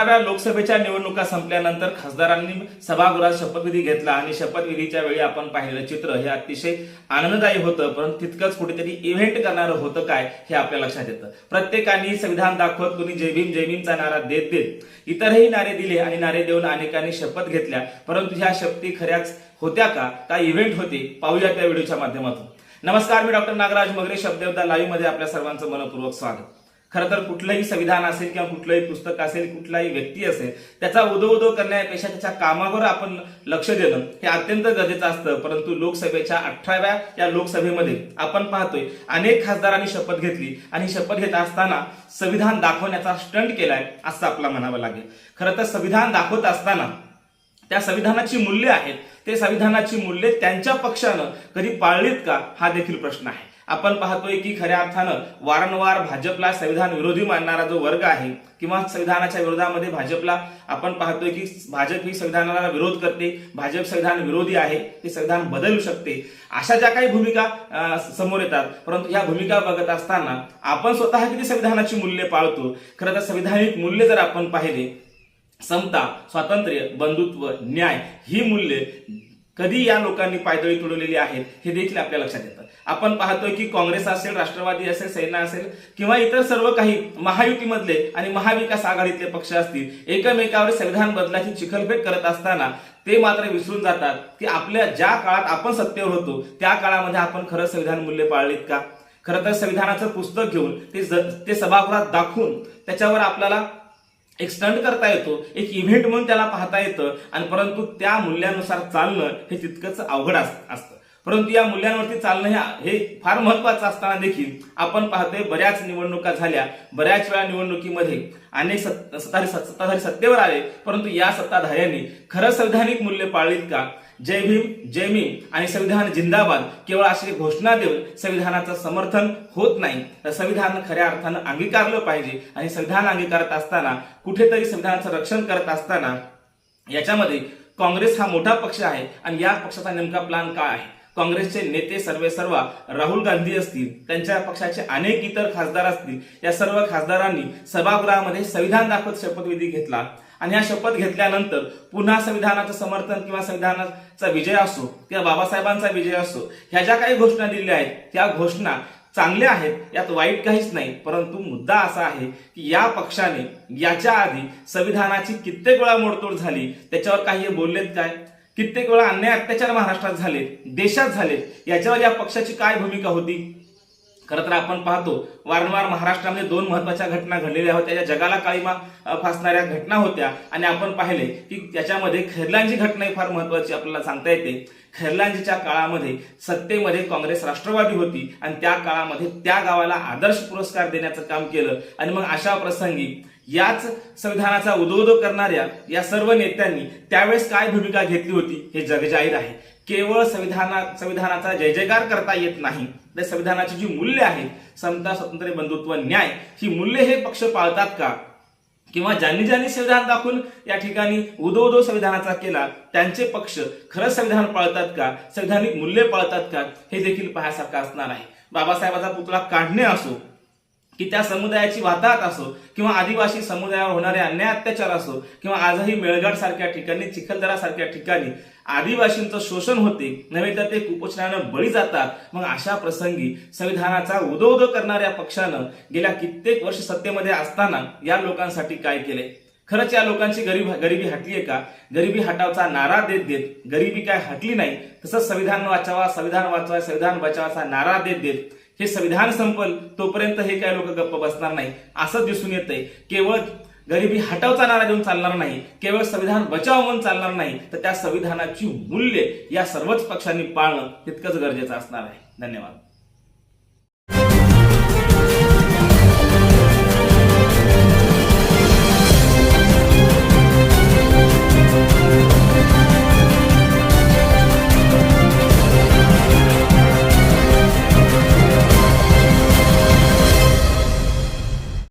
अठराव्या लोकसभेच्या निवडणुका संपल्यानंतर खासदारांनी सभागृहात शपथविधी घेतला आणि शपथविधीच्या वेळी आपण पाहिलेलं चित्र हे अतिशय आनंददायी होतं परंतु तितकंच कुठेतरी इव्हेंट करणारं होतं काय हे आपल्या लक्षात येतं. प्रत्येकाने संविधान दाखवत कुणी जय भीम जय भीमचा नारा देत देत इतरही नारे दिले आणि नारे देऊन अनेकांनी शपथ घेतल्या. परंतु ह्या शपथी खऱ्याच होत्या का? काय इव्हेंट होते? पाहूया त्या व्हिडिओच्या माध्यमातून. नमस्कार मी डॉक्टर नागराज मगरे शब्देवता लाईव्हमध्ये आपल्या सर्वांचं मनपूर्वक स्वागत. खरं तर कुठलंही संविधान असेल किंवा कुठलंही पुस्तक असेल कुठलाही व्यक्ती असेल त्याचा उदो उदो करण्यापेक्षा त्याच्या कामावर आपण लक्ष देणं हे अत्यंत गरजेचं असतं. परंतु लोकसभेच्या अठराव्या या लोकसभेमध्ये आपण पाहतोय अनेक खासदारांनी शपथ घेतली आणि शपथ घेत असताना संविधान दाखवण्याचा स्टंट केलाय असं आपला म्हणावं लागेल. खरं तर संविधान दाखवत असताना त्या संविधानाची मूल्य आहेत. ते संविधानाची मूल्ये त्यांच्या पक्षानं कधी पाळलीत का? हा देखील प्रश्न आहे. आपण पाहतोय की खऱ्या अर्थानं वारंवार भाजपला संविधान विरोधी मानणारा जो वर्ग आहे किंवा संविधानाच्या विरोधामध्ये भाजपला आपण पाहतोय की भाजप ही संविधानाला विरोध करते भाजप संविधान विरोधी आहे ते संविधान बदलू शकते. अशा ज्या काही भूमिका समोर येतात परंतु या भूमिका बघत असताना आपण स्वतः किती संविधानाची मूल्ये पाळतो? खरं तर संविधानिक मूल्य जर आपण पाहिले समता स्वातंत्र्य बंधुत्व न्याय ही मूल्ये कधी या लोकांनी पायदळी तुडवलेली आहेत हे देखील आपल्या लक्षात येतं. आपण पाहतोय की काँग्रेस असेल राष्ट्रवादी असेल सेना असेल किंवा इतर सर्व काही महायुतीमधले आणि महाविकास आघाडीतले पक्ष असतील एकमेकावर संविधान बदलाची चिखलफेक करत असताना ते मात्र विसरून जातात की आपल्या ज्या काळात आपण सत्तेवर होतो त्या काळामध्ये आपण खरं संविधान मूल्य पाळलीत का? खरं तर संविधानाचं पुस्तक घेऊन ते ते सभागृहात दाखवून त्याच्यावर आपल्याला एक स्टंट करता येतो एक इव्हेंट म्हणून त्याला पाहता येतं आणि परंतु त्या मूल्यानुसार चालणं हे तितकंच अवघड अस- असतं. परंतु या मूल्यांवरती चालणं हे- फार महत्वाचं असताना देखील आपण पाहतोय बऱ्याच निवडणुका झाल्या बऱ्याच वेळा निवडणुकीमध्ये अनेक सत्ताधारी सत्ताधारी सत्तेवर आले परंतु या सत्ताधाऱ्यांनी खरं संविधानिक मूल्य पाळलीत का? जय भीम जय भीम आणि संविधान जिंदाबाद केवळ अशी घोषणा देऊन संविधानाचं समर्थन होत नाही. तर संविधान खऱ्या अर्थानं अंगीकारलं पाहिजे आणि संविधान अंगीकारत असताना कुठेतरी संविधानाचं रक्षण करत असताना याच्यामध्ये काँग्रेस हा मोठा पक्ष आहे आणि या पक्षाचा नेमका प्लान काय आहे? काँग्रेसचे नेते सर्वे सर्वा राहुल गांधी असतील त्यांच्या पक्षाचे अनेक इतर खासदार असतील या सर्व खासदारांनी सभागृहामध्ये संविधान दाखवत शपथविधी घेतला. आणि हा शपथ घेतल्यानंतर पुन्हा संविधानाचं समर्थन किंवा संविधानाचा विजय असो किंवा बाबासाहेबांचा विजय असो ह्या ज्या काही घोषणा दिल्या आहेत त्या घोषणा चांगल्या आहेत यात वाईट काहीच नाही परंतु मुद्दा असा आहे की या पक्षाने याच्या आधी संविधानाची कित्येक वेळा मोडतोड झाली. त्याच्यावर काही बोललेत काय? कित्येक वेळा अन्याय अत्याचार महाराष्ट्रात झाले देशात झाले याच्यावर या पक्षाची काय भूमिका होती? खरं तर आपण पाहतो वारंवार महाराष्ट्रामध्ये दोन महत्त्वाच्या घटना घडलेल्या होत्या. ज्या जगाला काळीमा फासणाऱ्या घटना होत्या. आणि आपण पाहिले की त्याच्यामध्ये खैरलांची घटना ही फार महत्वाची आपल्याला सांगता येते. खैरलांजीच्या काळामध्ये सत्तेमध्ये काँग्रेस राष्ट्रवादी होती आणि त्या काळामध्ये त्या गावाला आदर्श पुरस्कार देण्याचं काम केलं. आणि मग अशा प्रसंगी याच संविधानाचा उदोदो करणाऱ्या या सर्व नेत्यांनी त्यावेळेस काय भूमिका घेतली होती हे जगजाहीर आहे. केवळ संविधाना संविधानाचा जय जयकार करता येत नाही तर संविधानाची जी मूल्य आहेत समता स्वातंत्र्य बंधुत्व न्याय ही मूल्य हे पक्ष पाळतात का? किंवा ज्यांनी ज्यांनी संविधान दाखवून या ठिकाणी उदो उदो संविधानाचा केला त्यांचे पक्ष खरंच संविधान पाळतात का? संविधानिक मूल्य पाळतात का? हे देखील पाहण्यासारखं असणार आहे. बाबासाहेबाचा पुतळा काढणे असो की त्या समुदायाची वाताहत असो किंवा आदिवासी समुदायावर होणारे अन्याय अत्याचार असो किंवा आजही मेळघाट सारख्या ठिकाणी चिखलदरा सारख्या ठिकाणी आदिवासींचं शोषण होते नव्हे तर ते कुपोषणानं बळी जातात. मग अशा प्रसंगी संविधानाचा उदो करणाऱ्या पक्षानं गेल्या कित्येक वर्ष सत्तेमध्ये असताना या लोकांसाठी काय केले? खरंच या लोकांची गरीब गरिबी हटलीये का? गरिबी हटावचा नारा देत देत गरिबी काय हटली नाही? तसंच संविधान वाचावा संविधान वाचवा संविधान बचावाचा नारा देत देत हे संविधान संपल तोपर्यंत हे काय लोक गप्प बसणार नाही. असं दिसून येतंय. केवळ गरिबी हटावचा नारा देऊन चालणार नाही. केवळ संविधान बचाव म्हणून चालणार नाही. तर त्या संविधानाची मूल्ये या सर्वच पक्षांनी पाळणं तितकंच गरजेचं असणार आहे. धन्यवाद.